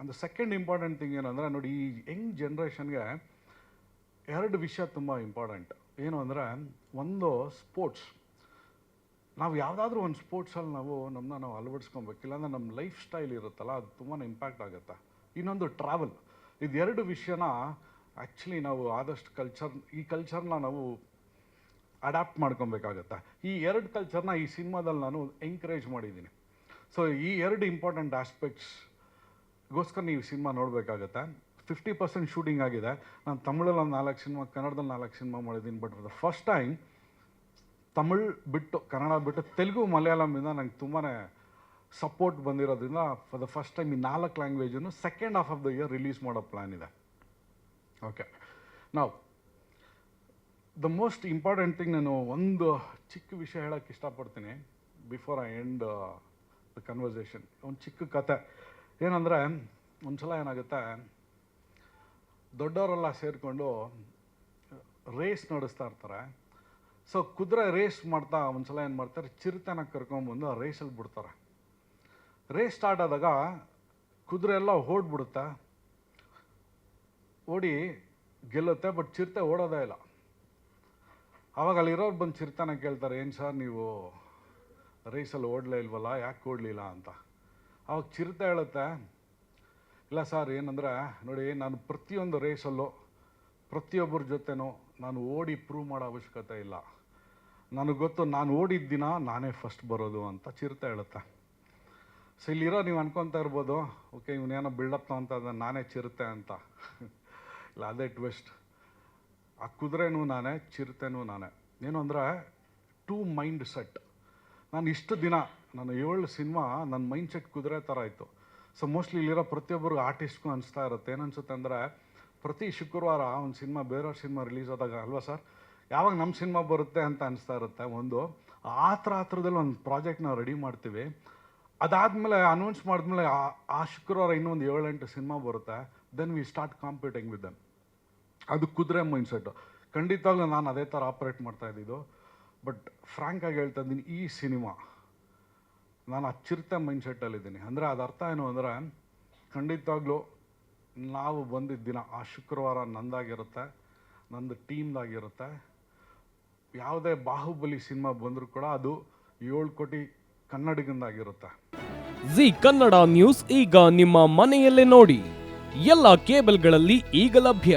And second important thing ಏನಂದರೆ, ನೋಡಿ, ಈ ಯಂಗ್ ಜನ್ರೇಷನ್ಗೆ ಎರಡು ವಿಷಯ ತುಂಬ ಇಂಪಾರ್ಟೆಂಟ್ ಏನು ಅಂದರೆ, ಒಂದು ಸ್ಪೋರ್ಟ್ಸ್ ನಾವು ಯಾವುದಾದ್ರೂ ಒಂದು ಸ್ಪೋರ್ಟ್ಸಲ್ಲಿ ನಾವು ನಮ್ಮನ್ನ ನಾವು ಅಳವಡಿಸ್ಕೊಬೇಕು. ಇಲ್ಲಾಂದ್ರೆ ನಮ್ಮ ಲೈಫ್ ಸ್ಟೈಲ್ ಇರುತ್ತಲ್ಲ, ಅದು ತುಂಬಾ ಇಂಪ್ಯಾಕ್ಟ್ ಆಗುತ್ತೆ. ಇನ್ನೊಂದು ಟ್ರಾವೆಲ್ ಇದು ಎರಡು ವಿಷಯನ ಆ್ಯಕ್ಚುಲಿ ನಾವು ಆದಷ್ಟು ಕಲ್ಚರ್ ಈ ಕಲ್ಚರ್ನ ನಾವು ಅಡಾಪ್ಟ್ ಮಾಡ್ಕೊಬೇಕಾಗತ್ತೆ. ಈ ಎರಡು ಕಲ್ಚರ್ನ ಈ ಸಿನಿಮಾದಲ್ಲಿ ನಾನು ಎಂಕರೇಜ್ ಮಾಡಿದ್ದೀನಿ. ಸೊ ಈ ಎರಡು ಇಂಪಾರ್ಟೆಂಟ್ ಆಸ್ಪೆಕ್ಟ್ಸ್ಗೋಸ್ಕರ ನೀವು ಸಿನಿಮಾ ನೋಡಬೇಕಾಗತ್ತೆ? ಫಿಫ್ಟಿ ಪರ್ಸೆಂಟ್ ಶೂಟಿಂಗ್ ಆಗಿದೆ. ನಾನು ತಮಿಳಲ್ಲಿ ಒಂದು ನಾಲ್ಕು ಸಿನಿಮಾ, ಕನ್ನಡದಲ್ಲಿ ನಾಲ್ಕು ಸಿನಿಮಾ ಮಾಡಿದ್ದೀನಿ but for the first time Tamil ಬಿಟ್ಟು, ಕನ್ನಡ ಬಿಟ್ಟು, ತೆಲುಗು ಮಲಯಾಳಮಿಂದ ನಂಗೆ ತುಂಬಾ ಸಪೋರ್ಟ್ ಬಂದಿರೋದ್ರಿಂದ ಫಾರ್ ದ ಫಸ್ಟ್ ಟೈಮ್ ಈ ನಾಲ್ಕು ಲ್ಯಾಂಗ್ವೇಜನ್ನು second half of the year release ಮಾಡೋ ಪ್ಲ್ಯಾನ್ ಇದೆ. ಓಕೆ ನಾವು ದ ಮೋಸ್ಟ್ ಇಂಪಾರ್ಟೆಂಟ್ ಥಿಂಗ್ ನಾನು ಒಂದು ಚಿಕ್ಕ ವಿಷಯ ಹೇಳೋಕ್ಕೆ ಇಷ್ಟಪಡ್ತೀನಿ before I end the conversation ಒಂದು ಚಿಕ್ಕ ಕತೆ. ಏನಂದರೆ ಒಂದ್ಸಲ ಏನಾಗುತ್ತೆ, ದೊಡ್ಡವರೆಲ್ಲ ಸೇರಿಕೊಂಡು ರೇಸ್ ನಡೆಸ್ತಾ ಇರ್ತಾರೆ. ಸೊ ಕುದುರೆ ರೇಸ್ ಮಾಡ್ತಾ ಒಂದ್ಸಲ ಏನು ಮಾಡ್ತಾರೆ, ಚಿರತನ ಕರ್ಕೊಂಬಂದು ಆ ರೇಸಲ್ಲಿ ಬಿಡ್ತಾರೆ. ರೇಸ್ ಸ್ಟಾರ್ಟ್ ಆದಾಗ ಕುದುರೆ ಎಲ್ಲ ಓಡ್ಬಿಡುತ್ತೆ. ಓಡಿ ಗೆಲ್ಲುತ್ತೆ ಬಟ್ ಚಿರತೆ ಓಡೋದೇ ಇಲ್ಲ. ಆವಾಗ ಅಲ್ಲಿರೋರು ಬಂದು ಚಿರತನ ಕೇಳ್ತಾರೆ, ಏನು ಸರ್, ನೀವು ರೇಸಲ್ಲಿ ಓಡಲೇ ಇಲ್ವಲ್ಲ, ಯಾಕೆ ಓಡಲಿಲ್ಲ? ಅಂತ. ಅವಾಗ ಚಿರತೆ ಹೇಳುತ್ತೆ, ಇಲ್ಲ ಸರ್, ಏನಂದ್ರೆ ನೋಡಿ, ನಾನು ಪ್ರತಿಯೊಂದು ರೇಸಲ್ಲೂ ಪ್ರತಿಯೊಬ್ಬರ ಜೊತೆನೂ ನಾನು ಓಡಿ ಪ್ರೂವ್ ಮಾಡೋ ಅವಶ್ಯಕತೆ ಇಲ್ಲ. ನನಗೆ ಗೊತ್ತು, ನಾನು ಓಡಿದ ದಿನ ನಾನೇ ಫಸ್ಟ್ ಬರೋದು ಅಂತ ಚಿರತೆ ಹೇಳುತ್ತೆ. ಸೊ ಇಲ್ಲಿರೋ ನೀವು ಅನ್ಕೊತಾ ಇರ್ಬೋದು ಓಕೆ ಇವನೇನೋ ಬಿಲ್ಡಪ್ ಅಂತ ನಾನೇ ಚಿರತೆ ಅಂತ. ಇಲ್ಲ, ಅದೇ ಟ್ವಿಸ್ಟ್ ಆ ಕುದುರೆನೂ ನಾನೇ, ಚಿರತೆನೂ ನಾನೇ. ಏನು ಅಂದರೆ ಟೂ ಮೈಂಡ್ ಸೆಟ್ ನಾನು ಇಷ್ಟು ದಿನ, ನಾನು ಏಳು ಸಿನಿಮಾ ನನ್ನ ಮೈಂಡ್ ಸೆಟ್ ಕುದುರೆ ಥರ ಇತ್ತು. ಸೊ ಮೋಸ್ಟ್ಲಿ ಇಲ್ಲಿರೋ ಪ್ರತಿಯೊಬ್ಬರಿಗೂ ಆರ್ಟಿಸ್ಟ್ಗೂ ಅನಿಸ್ತಾ ಇರುತ್ತೆ. ಏನನ್ಸುತ್ತೆ ಅಂದರೆ, ಪ್ರತಿ ಶುಕ್ರವಾರ ಒಂದು ಸಿನಿಮಾ, ಬೇರೆಯವ್ರ ಸಿನಿಮಾ ರಿಲೀಸ್ ಆದಾಗ ಅಲ್ವಾ ಸರ್? ಯಾವಾಗ ನಮ್ಮ ಸಿನಿಮಾ ಬರುತ್ತೆ ಅಂತ ಅನಿಸ್ತಾ ಇರುತ್ತೆ. ಒಂದು ಆ ಥರ ಆ ಥರದಲ್ಲಿ ಒಂದು ಪ್ರಾಜೆಕ್ಟ್ ನಾವು ರೆಡಿ ಮಾಡ್ತೀವಿ. ಅದಾದಮೇಲೆ ಅನೌನ್ಸ್ ಮಾಡಿದ್ಮೇಲೆ, ಆ- ಶುಕ್ರವಾರ ಇನ್ನೊಂದು ಏಳೆಂಟು ಸಿನಿಮಾ ಬರುತ್ತೆ. Then we start competing with then ಅದು ಕುದುರೆ ಮೈಂಡ್ಸೆಟ್ಟು. ಖಂಡಿತವಾಗ್ಲೂ ನಾನು ಅದೇ ಥರ ಆಪ್ರೇಟ್ ಮಾಡ್ತಾ ಇದ್ದಿದ್ದು. ಬಟ್ ಫ್ರ್ಯಾಂಕಾಗಿ ಹೇಳ್ತಾ ಇದ್ದೀನಿ, ಈ ಸಿನಿಮಾ. ನಾನು ಅಚ್ಚಿರ್ತ ಮೈಂಡ್ ಸೆಟ್ಟಲ್ಲಿದ್ದೀನಿ ಅಂದರೆ ಅದು ಅರ್ಥ ಏನು ಅಂದರೆ, ಖಂಡಿತವಾಗ್ಲೂ ನಾವು ಬಂದಿದ್ದ ದಿನ, ಆ ಶುಕ್ರವಾರ ನಂದಾಗಿರುತ್ತೆ, ನಂದು ಟೀಮ್ದಾಗಿರುತ್ತೆ. ಯಾವುದೇ ಬಾಹುಬಲಿ ಸಿನಿಮಾ ಬಂದರೂ ಕೂಡ ಅದು ಏಳು ಕೋಟಿ ಕನ್ನಡಿಗಂದಾಗಿರುತ್ತೆ. ಜಿ ಕನ್ನಡ ನ್ಯೂಸ್ ಈಗ ನಿಮ್ಮ ಮನೆಯಲ್ಲೇ ನೋಡಿ. ಎಲ್ಲ ಕೇಬಲ್ಗಳಲ್ಲಿ ಈಗ ಲಭ್ಯ.